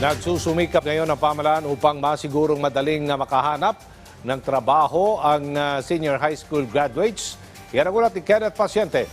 Nagsusumikap ngayon ang pamalaan upang masigurong madaling na makahanap ng trabaho ang ah, senior high school graduates. Yan ang ulat ni Kenneth Pasyente.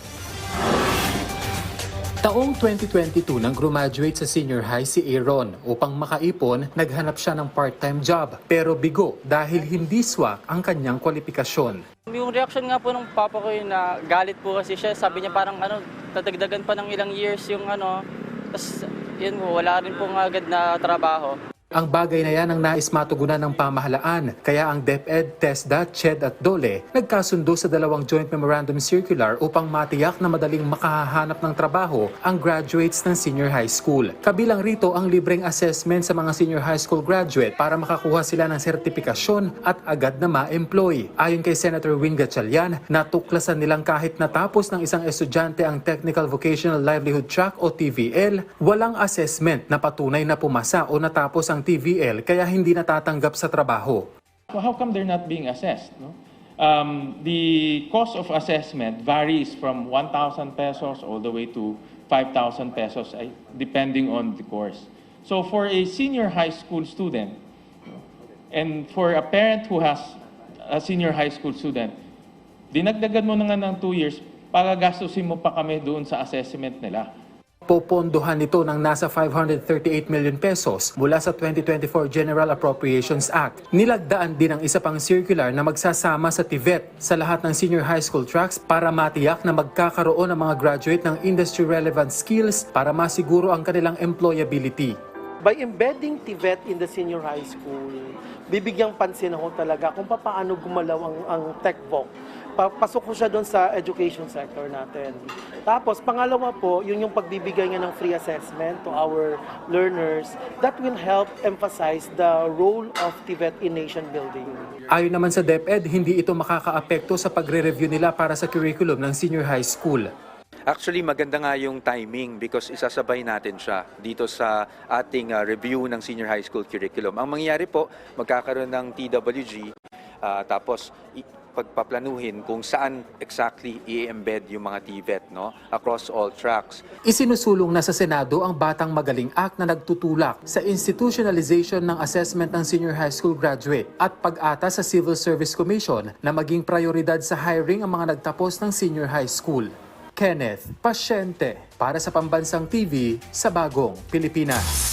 Taong 2022 nang graduate sa senior high si Aaron. Upang makaipon, naghanap siya ng part-time job. Pero bigo dahil hindi swak ang kanyang kwalifikasyon. Yung reaction nga po ng papa ko yun na galit po kasi siya. Sabi niya parang ano, tatagdagan pa ng ilang years yung ano. Tapos yun po, wala rin pong agad na trabaho. Ang bagay na yan ang nais matugunan ng pamahalaan. Kaya ang DepEd, TESDA, CHED at DOLE nagkasundo sa dalawang Joint Memorandum Circular upang matiyak na madaling makahanap ng trabaho ang graduates ng senior high school. Kabilang rito ang libreng assessment sa mga senior high school graduate para makakuha sila ng sertipikasyon at agad na ma-employ. Ayon kay Senator Wing Gatchalian, natuklasan nilang kahit natapos ng isang estudyante ang Technical Vocational Livelihood Track o TVL, walang assessment na patunay na pumasa o natapos ang TVL kaya hindi natatanggap sa trabaho. So how come they're not being assessed? No? Um, the cost of assessment varies from 1,000 pesos all the way to 5,000 pesos, ay- depending on the course. So for a senior high school student, and for a parent who has a senior high school student, dinagdagan mo na nga ng 2 years, pagagastusin mo pa kami doon sa assessment nila. Popondohan nito ng nasa 538 million pesos mula sa 2024 General Appropriations Act. Nilagdaan din ang isa pang circular na magsasama sa TVET sa lahat ng senior high school tracks para matiyak na magkakaroon ng mga graduate ng industry-relevant skills para masiguro ang kanilang employability. By embedding TVET in the senior high school, bibigyang pansin ako talaga kung paano gumalaw ang, ang TechVoc. Papasok ko siya doon sa education sector natin. Tapos, pangalawa po, yun yung pagbibigay nga ng free assessment to our learners. That will help emphasize the role of TVET in nation building. Ayon naman sa DepEd, hindi ito makakaapekto sa pagre-review nila para sa curriculum ng senior high school. Actually, maganda nga yung timing because isasabay natin siya dito sa ating uh, review ng senior high school curriculum. Ang mangyayari po, magkakaroon ng TWG, uh, tapos pagpaplanuhin kung saan exactly i-embed yung mga TVET no? across all tracks. Isinusulong na sa Senado ang Batang Magaling Act na nagtutulak sa institutionalization ng assessment ng senior high school graduate at pag-ata sa Civil Service Commission na maging prioridad sa hiring ang mga nagtapos ng senior high school. Kenneth Pasyente para sa Pambansang TV sa Bagong Pilipinas.